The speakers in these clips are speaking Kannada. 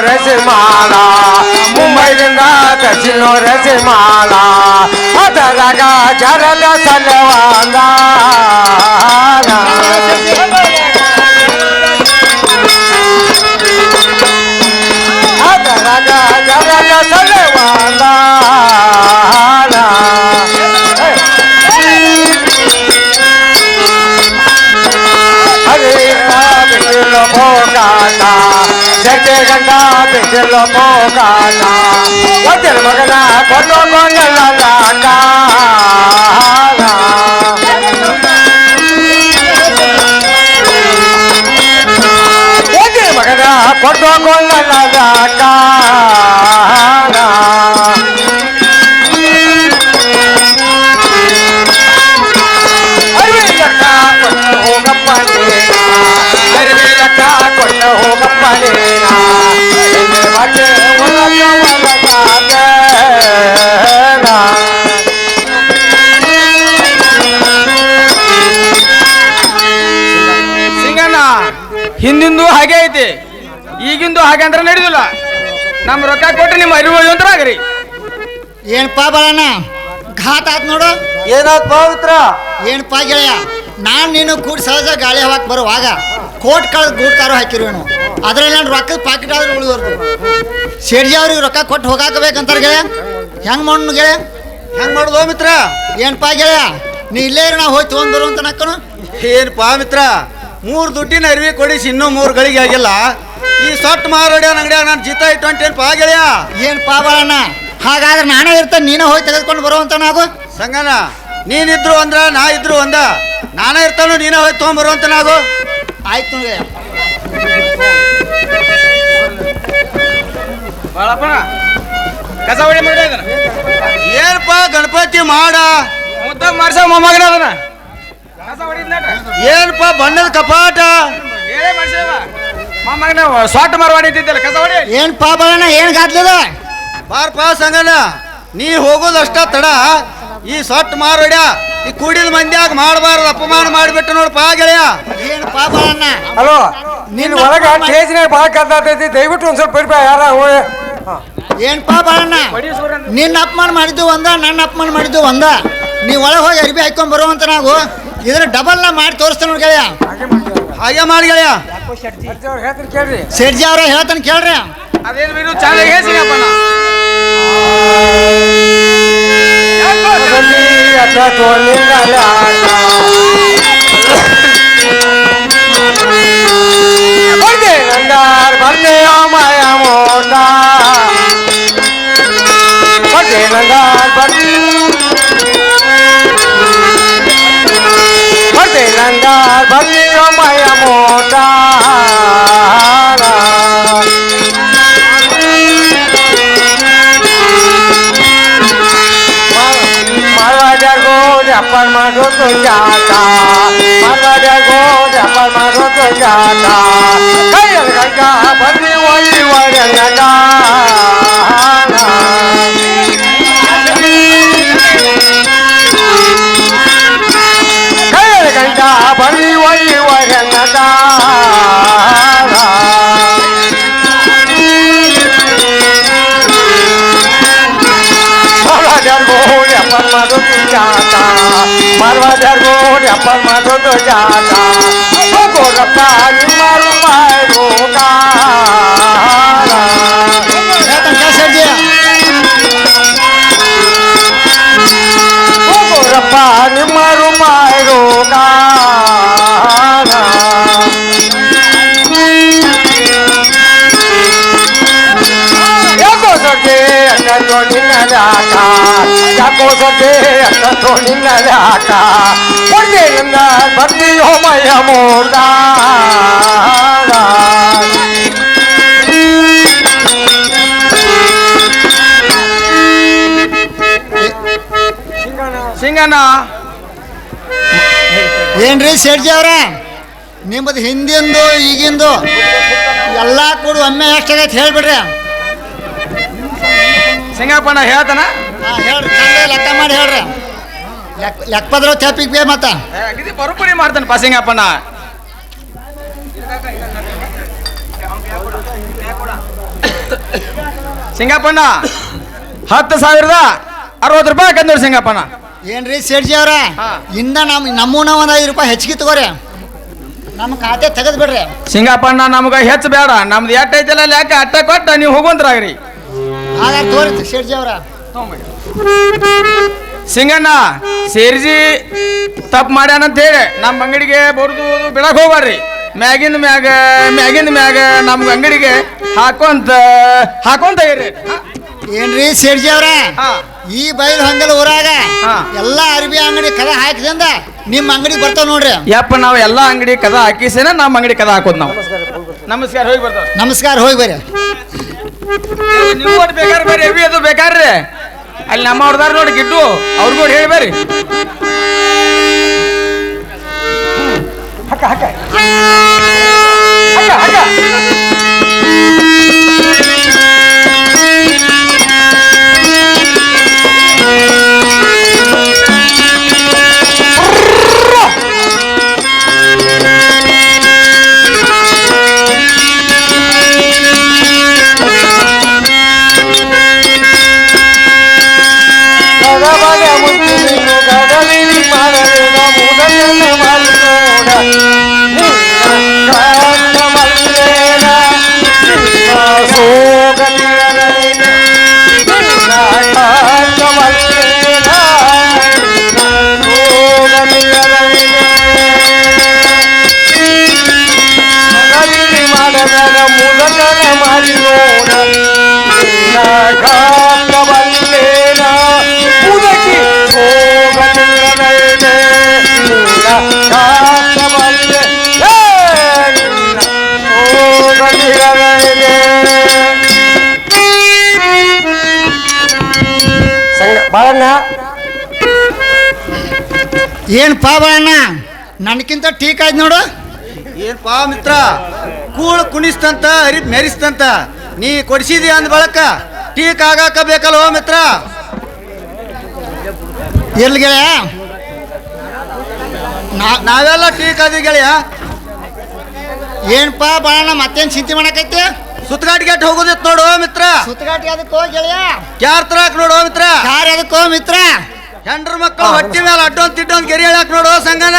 રસ માલા મુંબઈ ગંગા કચ્છનો રસ માલા રાગા ચરલ સલવાંગા रागा ચરલ સલવાંગા ಜಗ್ಗೆ ಗಂಡ ಬಿಸಿಲು ಹೋಗಾಟ ಒದ್ದಿನ ಮಗನ ಕೊಂಡು ಕೊಂಡಲಾಟ ಒದ್ದಿನ ಮಗನ ಕೊಟ್ಟು ಹೋಗಪ್ಪ ನೀನ ಅರಿವಿಲಕ್ಕ ಕೊಟ್ಟು ಹೋಗಪ್ಪ ಸಿಂಗಣ್ಣ ಹಿಂದಿಂದು ಹಾಗೆ ಐತಿ ಈಗಿಂದು ಹಾಗೆ ಅಂದ್ರೆ ನಡೆದಿಲ್ಲ. ನಮ್ಮ ರೊಕ್ಕ ಕೊಟ್ಟು ನಿಮ್ಮ ಅರಿವು ಅಂತ ಆಗ್ರಿ ಏನಪ್ಪ ಬಾಳಣ್ಣ? ಘಾತ್ ಆತ್ ನೋಡು. ಏನಾದ್ ಪವಿತ್ರ ಏನಪ್ಪ ಗೆಳೆಯ ನಾನು ನೀನು ಕೂಡ ಸಹಜ ಗಾಳಿ ಹಾಕ್ ಬರುವಾಗ ಕೋಟ್ ಕಳೆದ ಗೂಟ್ ಕಾರು ಹಾಕಿರುವೇನು ಅದ್ರಲ್ಲಿ ನಾನು ರೊಕ್ಕದ ಪಾಕೆಟ್ ಆದ್ರೆ ಉಳಿದೋರ್ದು ಶೇಡ್ಜಿ ಅವ್ರಿಗೆ ರೊಕ್ಕ ಕೊಟ್ಟು ಹೋಗಾಕಬೇಕಂತಾರ ಗೆಳೆಯ ಹೆಂಗ್ ಮಣ್ಣು ಗೆಳೆಯ ಹೆಂಗ್ ಮಾಡುದು ಮಿತ್ರ? ಏನಪ್ಪ ಗೆಳೆಯ ನೀ ಇಲ್ಲೇ ಇರು ನಾ ಹೋಗಿ ತೊಗೊಂಡ್ ಬರು ಅಂತ ನಕ್ಕನು. ಏನಪ್ಪಾ ಮಿತ್ರ? ಮೂರು ದುಡ್ಡಿನ ಅರಿವಿ ಕೊಡಿಸಿ ಇನ್ನೂ ಮೂರು ಗಳಿಗೆ ಆಗಿಲ್ಲ. ಈ ಸೊಟ್ಟು ಮಾರೋಡ್ಯ ಅಂಗಡಿಯ ನಾನು ಜೀತ ಪಾ ಗೆಳೆಯ? ಏನಪ್ಪ ಬಾಳಣ್ಣ? ಹಾಗಾದ್ರೆ ನಾನೇ ಇರ್ತೇನೆ ನೀನೇ ಹೋಗಿ ತೆಗೆದುಕೊಂಡು ಬರುವಂತ ನಾವು? ಸಂಗನ ನೀನಿದ್ರು ಅಂದ್ರ ನಾ ಇದ್ರು ಅಂದ. ನಾನೇ ಇರ್ತಾನು ನೀನೇ ಹೋಗಿ ತೊಗೊಂಬರುವಂತ ನಾವು? ಆಯ್ತು ಗೆಳೆಯ ಬಾಳಪ್ಪಣ ಕಸ ಹೊಡಿ ಮಾಡಿ ಅದನ್ನ ಏನಪ್ಪ ಗಣಪತಿ ಮಾಡ? ಮುದ್ದ ಮಾಡ್ಸ ಮೊಮ್ಮಗನ ಅದನ್ನ. ಕಸ ಏನಪ್ಪ ಬಣ್ಣದ ಕಪಾಟ? ಹೇಳೇ ಮಾಡ್ಸವ ಮೊಮ್ಮಗನ ಸ್ವಾಟ್ ಮಾರ್ವಾಡಿ ಇದ್ದಿದ್ದಲ್ಲ ಕಸ ಹೊಡಿ. ಏನಪ್ಪ ಬಾಳಣ್ಣ ಏನು ಗಾದ್ಲದ ಬಾರ್ಪ ಸಂಗಣ್ಣ ನೀ ಹೋಗೋದಷ್ಟ ತಡ. ಈ ಸೊಟ್ಟು ಮಾರೋಡ್ಯ ಈ ಕೂಡಿದ ಮಂದ್ಯಾಗ ಮಾಡಬಾರದು ಅಪಮಾನ ಮಾಡಿಬಿಟ್ಟು ನೋಡಪ್ಪ ಗೆಳೆಯ. ಪಾಪ ಬಾಳಣ್ಣ ಹಲೋ ನಿನ್ನ ಒಳಗ ಸ್ಟೇಜ್ನಾಗ ಬಾ ಕದ್ದಾತೈತಿ ದಯವಿಟ್ಟು ಒಂದ್ ಸ್ವಲ್ಪ ಬಿಡ್ಬಾ ಯಾರ ಹೋಯ್ ಪಾಪ ಬಾಳಣ್ಣ ನಿನ್ನ ಅಪಮಾನ ಮಾಡಿದ್ದು ಒಂದ ನನ್ನ ಅಪಮಾನ ಮಾಡಿದ್ದು ಒಂದ. ನೀ ಒಳಗೆ ಹೋಗಿ ಅರ್ಬಿ ಹಾಕೊಂಡ್ ಬರುವಂತ ನಾವು ಇದ್ರ ಡಬಲ್ ನಾ ಮಾಡಿ ತೋರಿಸ್ತೇನೆ ನೋಡಿ ಗೆಳೆಯ. ಹಾಗೆ ಮಾಡಿ ಗೆಳೆಯ. ಹೇಳ್ತೀನಿ ಕೇಳ್ರಿ. ಸೇಡ್ಜಿ ಅವ್ರ ಹೇಳ್ತಾನೆ ಕೇಳ್ರಿ. ಅದೇನು ಅಪ್ಪನ ಚಂದ ya ta to ni आपण मारो तो जाता. मागाड्या गोड आपण मारो तो जाता. काय गायका भरली वाई वाड्यांना काय गायका भरली वाई वाड्यांना मागाड्या गोड आपण मारो મારવા ડરગો ડપરમાં તો જાતા ગોરખા મારું મારો ગા ಅನ್ನ ನಿನ್ನದಾಟ ಯಾಕೋ ಸೊಟ್ಟೆ ಅನ್ನೋ ನಿನ್ನದಾಟ ಹೊಡೆಯಿಂದ ಬಂದಿಯೋ ಮಯ ಮೋದ ಸಿಂಗಣ್ಣ. ಏನ್ರಿ ಶೇಟ್ಜಿ ಅವ್ರ? ನಿಮ್ಮದು ಹಿಂದಿಂದು ಈಗಿಂದು ಎಲ್ಲ ಕೂಡ ಒಮ್ಮೆ ಎಷ್ಟಾಗೈತೆ ಹೇಳ್ಬಿಡ್ರಿ. ಸಿಂಗಪ್ಪಣ್ಣ ಹೇಳ್ತಾನ? ಹೇಳ್ರಿ. ಚಂದ ಲೆಕ್ಕ ಮಾಡಿ ಹೇಳ್ರಿ. ಲೆಕ್ಕ ಚಾಪಿಗೆ ಬೇ ಮತ್ತ. ಇದು ಮಾಡ್ತಾನಪ್ಪ ಮಾಡ್ತಾನೆ ಪಾ ಸಿಂಗಪ್ಪಣ್ಣ ಸಿಂಗಪ್ಪಣ್ಣ ಹತ್ತು ಸಾವಿರದ ಅರವತ್ತು ರೂಪಾಯಿ ಹಾಕಂದ್ರಿ ಸಿಂಗಪ್ಪಣ್ಣ ಏನ್ರಿ ಸೇಡ್ಜಿ ಅವ್ರ? ಹಾ. ಇಂದ ನಮ್ಮ ನಮ್ಮೂನ ಒಂದ್ ಐದು ರೂಪಾಯಿ ಹೆಚ್ಚಿಗೆ ತಗೋರಿ. ನಮ್ಮ ಖಾತೆ ತೆಗೆದು ಬಿಡ್ರಿ ಸಿಂಗಪ್ಪಣ್ಣ ನಮ್ಗೆ ಹೆಚ್ಚು ಬೇಡ. ನಮ್ದು ಎಟ್ಟೈತಿಲ್ಲ ಲೆಕ್ಕ ಅಟ್ಟ ಕೊಟ್ಟ ನೀವು ಹೋಗುವಂತ್ರಾಗ್ರಿ. ಹಾಗಾದ್ರೆ ತೋರಿ ಶೇರ್ಜಿ ಅವರ. ಸಿಂಗಣ್ಣ ಸೇರ್ಜಿ ತಪ್ಪು ಮಾಡ್ಯಾನಂತ ಹೇಳಿ ನಮ್ಮ ಅಂಗಡಿಗೆ ಬರ್ದು ಬಿಡಕ್ ಹೋಗ್ಬಾರ್ರಿ ಮ್ಯಾಗಿಂದ ಮ್ಯಾಗ ಮ್ಯಾಗಿಂದ ಮ್ಯಾಗ ನಮ್ಮ ಅಂಗಡಿಗೆ ಹಾಕೊಂತ ಹಾಕೊಂತ ಇರ್ರಿ? ಏನ್ರಿ ಸೇರ್ಜಿ ಅವ್ರ. ಈ ಬೈಲ್ ಹಂಗಲ್ ಊರಾಗ ಎಲ್ಲಾ ಎಲ್ಲ ಅರ್ಬಿ ಅಂಗಡಿ ಕದ ಹಾಕಿದಂದ ನಿಮ್ಮ ಅಂಗಡಿ ಬರ್ತಾವ ನೋಡ್ರಿ. ಯಪ್ಪ ನಾವು ಎಲ್ಲ ಅಂಗಡಿ ಕದ ಹಾಕಿಸೇನ ನಮ್ಮ ಅಂಗಡಿ ಕದ ಹಾಕೋದ್ ನಾವು. ನಮಸ್ಕಾರ ಹೋಗಿ ಬರ್ತಾವ ನಮಸ್ಕಾರ ಹೋಗಿ ಬರ್ರಿ. ನೀವು ಒಟ್ಟು ಬೇಕಾದ್ರೆ ಬರ್ರಿ ಎವಿ ಅದು ಬೇಕಾರ್ರಿ ಅಲ್ಲಿ ನಮ್ಮ ಅವ್ರದಾರ ನೋಡಿ ಗಿಡ್ಡು ಅವ್ರಿಗೂ ಹೇಳಿ ಬರ್ರಿ. ಹಕ್ಕ. ಹಕ್ಕ ಹಕ್ಕ. ಏನ್ ಪಾ ಬಾಳಣ್ಣ ನನಗಿಂತ ಟೀಕ್ ಆಯ್ತು ನೋಡು. ಏನ್ಪಾ ಮಿತ್ರ? ಕೂಳು ಕುಣಿಸ್ತಂತ ಅರಿ ಮೆರಿಸ್ತಂತ. ನೀ ಕೊಡಿಸಿದಿ ಅಂದ ಬಳಕ? ಟೀಕ್ ಆಗಾಕ ಬೇಕಲ್ವ ಮಿತ್ರ? ಎಲ್ಲಿ ಗೆಳೆಯ. ನಾವೆಲ್ಲ ಟೀಕ್ ಆದಿ ಗೆಳೆಯ. ಏನ್ಪಾ ಬಾಳಣ್ಣ ಮತ್ತೇನು ಚಿಂತೆ ಮಾಡಕೈತಿ ಸುತ್ತಗಾಟ್ ಗೆಟ್ ಹೋಗೋದಿತ್ತು ನೋಡು ಮಿತ್ರ. ಸುತ್ತಗಾಟಿ ಅದಕ್ಕೋ ಗೆಳೆಯ? ಕ್ಯಾರ್ ತರಾಕ್ ನೋಡು ಮಿತ್ರ. ಯಾರು ಅದಕ್ಕೆ ಮಿತ್ರ? ಹೆಂಡ್ರ ಮಕ್ಕಳು ಹೊಟ್ಟಿ ಮೇಲೆ ಅಡ್ಡೊಂದ್ ತಿಡ್ಡೊಂದ್ ಗೆರಿ ಹೇಳಕ್ ನೋಡು ಸಂಗನ.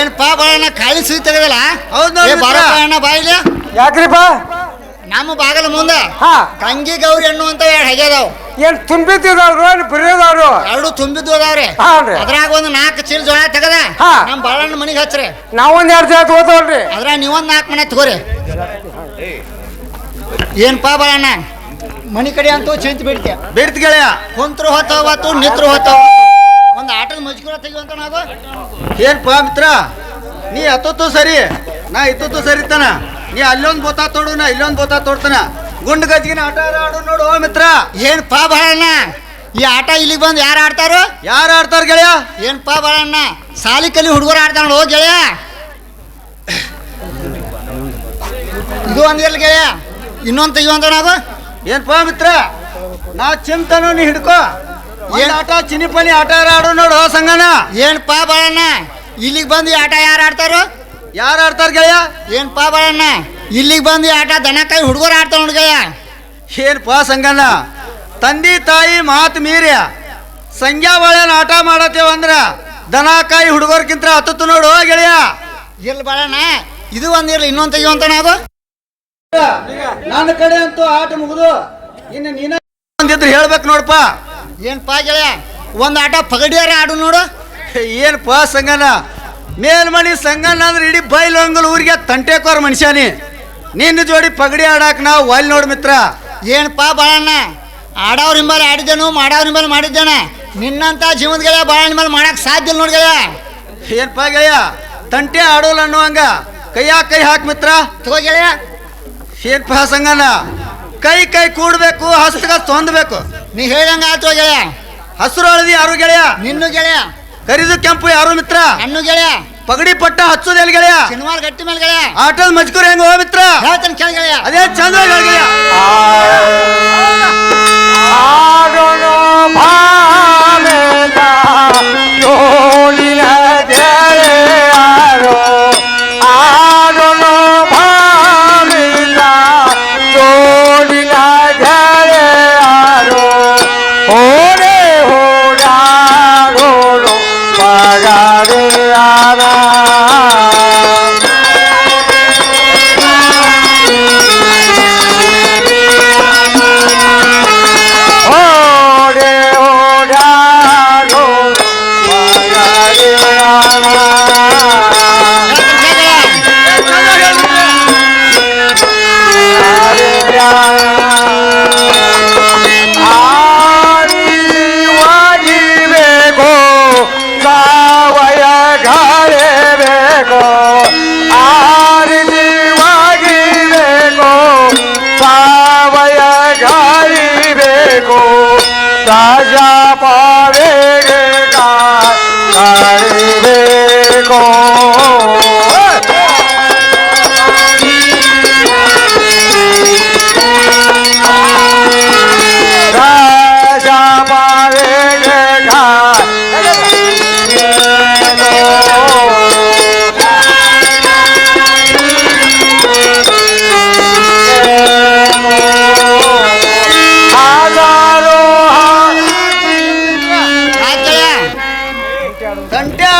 ಏನ್ಪಾ ಬಾಳಣ್ಣ ಖಾಲಿ ಸುದ್ದಿ ತೆಗದಲ್ಲ ಹೌದು ಅಣ್ಣ ಏ ಮಿತ್ರ. ಬಾರೋ ಬಾಳಣ್ಣ ಬಾಯಿಲೆ ಯಾಕ್ರಿಪ್ಪ? ನಮ್ಮ ಬಾಗಲ ಮುಂದೆ ಹಾ. ಗಂಗಿ ಗೌರಿ ಅಂತ ಎರಡು ಹೆಗೆದವು ಏನ್ ತುಂಬಿತಿದವ್ರು ಏನ್ ಬರೆಯೋದವ್ರು? ಎರಡು ತುಂಬಿದ್ದು ಅದಾವ್ರಿ ಹಾನ್ರಿ. ಅದ್ರಾಗ ಒಂದು ನಾಲ್ಕು ಚೀಲ ಜೋಳ ತೆಗದ. ಹಾ. ನಮ್ಮ ಬಾಳಣ್ಣ ಮನಿಗೆ ಹಚ್ರಿ. ನಾವೊಂದ್ ಎರಡ್ ಜನ ತಗೋತವ್ರಿ ಅದ್ರಾಗ ನೀವೊಂದ್ ನಾಲ್ಕು ಮನೆ ತಗೋರಿ. ಏನ್ಪಾ ಬಾಳಣ್ಣ? ಮನಿ ಕಡೆ ಅಂತೂ ಚಿಂತ ಬಿಡ್ತೀಯ? ಬಿಡ್ತ್ ಗೆಳೆಯ. ಕುಂತ್ರು ಹೊತ್ತವತ್ತು ನಿತ್ರು ಹೊತ್ತವ ಒಂದು ಆಟದ ಮಜ್ಕೂರ ತೆಗಿವಂತ ನಾವು ಏನ್ಪಾ ಮಿತ್ರ? ನೀ ಹತ್ತತ್ತು ಸರಿ. ನಾ ಇತ್ತು ಸರಿ ತಾನ ನೀ ಅಲ್ಲೊಂದು ಬೋತಾ ತೋಡು ನಾ ಇಲ್ಲೊಂದು ಬೋತಾ ತೋಡ್ತಾನ. ಗುಂಡ್ ಗಜ್ಗಿನ ಆಟ ಆಡು ನೋಡು ಓ ಮಿತ್ರ. ಏನ್ಪಾ ಬಾಳಣ್ಣ? ಈ ಆಟ ಇಲ್ಲಿಗೆ ಬಂದು ಯಾರು ಆಡ್ತಾರು? ಯಾರು ಆಡ್ತಾರ ಗೆಳೆಯ? ಏನ್ಪಾ ಬಾಳಣ್ಣ? ಸಾಲಿ ಕಲಿ ಹುಡುಗರು ಆಡ್ತಾನ ಹೋಗಿ ಗೆಳೆಯ. ಇದು ಒಂದಿರ್ಲಿ ಗೆಳೆಯ. ಇನ್ನೊಂದು ತೆಗಿವಂತ ನಾವು ಏನ್ಪಾ ಮಿತ್ರ? ನಾ ಚಿಂತನೂ ನೀ ಹಿಡ್ಕೋ. ಏನ್ ಆಟ ಆಟ ಚಿನಿಪನಿ ಆಟ ಆಡು ನೋಡು ಸಂಗನ ಏನ್ಪಾ ಬಾಳಣ್ಣ? ಇಲ್ಲಿಗೆ ಬಂದು ಈ ಆಟ ಯಾರು ಆಡ್ತಾರೋ? ಯಾರು ಆಡ್ತಾರ ಗೆಳೆಯ? ಏನ್ಪಾ ಬಾಳಣ್ಣ? ಇಲ್ಲಿಗೆ ಬಂದು ಈ ಆಟ ದನ ಕೈ ಹುಡುಗರು ಆಡ್ತಾವ ನೋಡಿ ಗೆಳೆಯ. ಏನ್ಪಾ ಸಂಗನ ತಂದೆ ತಾಯಿ ಮಾತು ಮೀರ್ಯ ಸಂಗ್ಯಾ ಬಾಳೆನ ಆಟ ಮಾಡತ್ತೇವ ಅಂದ್ರ ದನ ಕಾಯಿ ಹುಡುಗರ್ಕಿಂತ ಹತ್ತತ್ತು ನೋಡು ಗೆಳೆಯ. ಇರ್ಲಿ ಬಾಳಣ್ಣ ಇದು ಒಂದಿರ್ಲಿ ಇನ್ನೊಂದು ತೆಗಿಯುವಂತ ನಾವು. ನನ್ನ ಕಡೆ ಅಂತೂ ಆಟ ಮುಗಿದು ಇನ್ನು ನೀನ ಒಂದಿದ್ರೆ ಹೇಳ್ಬೇಕು ನೋಡಪ್ಪ ಏನ್ಪಾ ಗೆಳೆಯ? ಒಂದು ಆಟ ಪಗಡಿಯಾರ ಆಡು ನೋಡು. ಏನಪ್ಪ ಸಂಗನ? ಮೇಲ್ಮನಿ ಸಂಗನ ಅಂದ್ರೆ ಇಡೀ ಬೈಲೊಂಗಲ್ ಊರಿಗೆ ತಂಟೆಕೋರ್ ಮನುಷ್ಯನಿ ನಿನ್ನ ಜೋಡಿ ಪಗಡಿ ಆಡಾಕ ನಾವು ಒಲ್ ನೋಡು ಮಿತ್ರ. ಏನಪ್ಪಾ ಬಾಳಣ್ಣ? ಆಡೋರ್ ಹಿಂಬಲ್ಲಿ ಆಡಿದ್ದೇನು ಮಾಡೋರ್ ಹಿಂಬಲ್ಲಿ ಮಾಡಿದ್ದೇನ? ನಿನ್ನಂತ ಜೀವನದ ಗೆಳೆಯ ಬಾಳಣ್ಣ ಮೇಲೆ ಮಾಡಕ್ ಸಾಧ್ಯ ಇಲ್ಲ ನೋಡಿ ಗೆಳೆಯ. ಏನಪ್ಪ ಗೆಳೆಯ? ತಂಟೆ ಆಡೋಲ್ಲ ಅನ್ನುವಂಗ ಕೈಯಾಗ ಕೈ ಹಾಕ್ ಮಿತ್ರ. ತಗೋ ಗೆಳೆಯ. ಪಾ ಸಂಗನ? ಕೈ ಕೈ ಕೂಡಬೇಕು ಹಸ್ತಗ ಹೊಂದಬೇಕು ನೀ ಹೇಳಂಗ ಆತು ಗೆಳೆಯ. ಹಸಿರು ಹಳದಿ ಯಾರು ಗೆಳೆಯ? ನಿನ್ನು ಗೆಳೆಯ. ಕರಿದು ಕೆಂಪು ಯಾರು ಮಿತ್ರ? ಹಣ್ಣು ಗೆಳೆಯ. ಪಗಡಿ ಪಟ್ಟ ಹಚ್ಚೋದೆಲ್ ಗೆಳೆಯ? ಶನಿವಾರ ಗಟ್ಟಿ ಮೇಲೆ ಗೆಳೆಯ. ಆಟದ ಮಜ್ಕೂರ್ ಹೆಂಗ ಹೋ ಮಿತ್ರ? ಹೇಳ್ತಾನೆ ಕೇಳ ಗೆಳೆಯ. ಅದೇ ಚಂದ ಗೆಳೆಯ. ಆಡೋಣ ತೋಳಿನ Bye.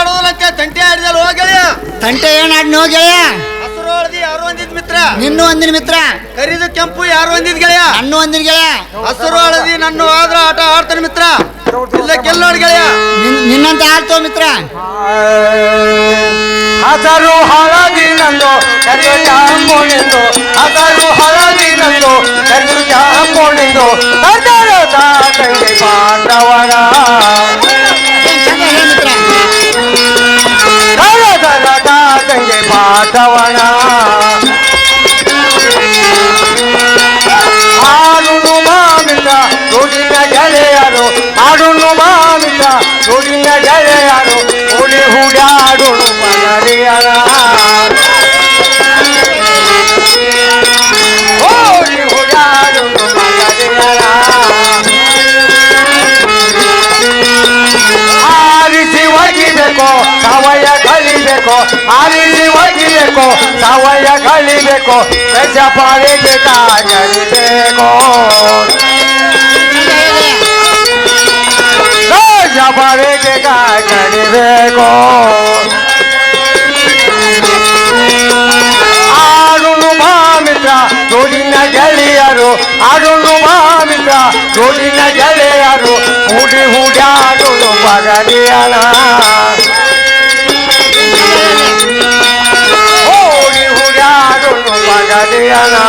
ಆಡೋದಕ್ಕೆ ತಂಟೆ ಆಡಿದಲ್ಲ ಹೋಗ್ಯ ತಂಟೆ ಏನ್ ಆಡ್ನ ಹೋಗ್ಯ ಹಸಿರು ಹಳದಿ ಯಾರು ಒಂದಿದ್ ಮಿತ್ರ? ನಿನ್ನೂ ಒಂದಿನ ಮಿತ್ರ. ಕರಿದು ಕೆಂಪು ಯಾರು ಒಂದಿದ್ ಗೆಳೆಯ? ನನ್ನೂ ಒಂದಿನ ಗೆಳೆಯ. ಹಸಿರು ಹಳದಿ ನನ್ನ ಆದ್ರ ಆಟ ಆಡ್ತಾನೆ ಮಿತ್ರ. ಇಲ್ಲ ಗೆಲ್ಲೋಡ್ ಗೆಳೆಯ. ನಿನ್ ನಿನ್ನಂತ ಆಡ್ತೋ ಮಿತ್ರ? ಹಸರು ಹಳದಿ ನಂದು ಕರು ಚಾಂಪೋಣಿಂದು ಹಸರು ಹಳದಿ ನಂದು ಕರು ಚಾಂಪೋಣಿಂದು ಕದರ ತಂಗಿ ಪಾಂಡವರ ಪಾಂಡವನ ಆಡುನು ಮಾಮಿತ ದುಡಿನ ಗೆಳೆಯರು ಆಡುನು ಮಾಮಿತ ದುಡಿನ ಗೆಳೆಯರು ಹುಡಿ ಹುಡಾಡುನು ಮನರಿಯರ ಓಡಿ ಹುಡಾಡುನು ಮನರಿಯರ ಆರಿಸಿ ಒಗಿಬೇಕು ಸವಯ ಕಳಿಬೇಕು ಆರಿಸಿ ಒಗಿಬೇಕು ಸವಯ ಕಳಿಬೇಕು ಪ್ರಜಾಪಾಲಿಗೆ ಕಾಜಲಿಬೇಕು ಪ್ರಜಾಪಾಲಿಗೆ ಕಾಜಲಿಬೇಕು ಆಡುನು ಮಾಮಿತ್ರ ಜೋಡಿನ ಗೆಳೆಯರು ಆಡುನು ಮಾಮಿತ್ರ ಜೋಡಿನ ಗೆಳೆಯರು ಹುಡಿ ಹುಡ್ಯಾಡುನು ಬಗಲಿಯನ বাগানে আনা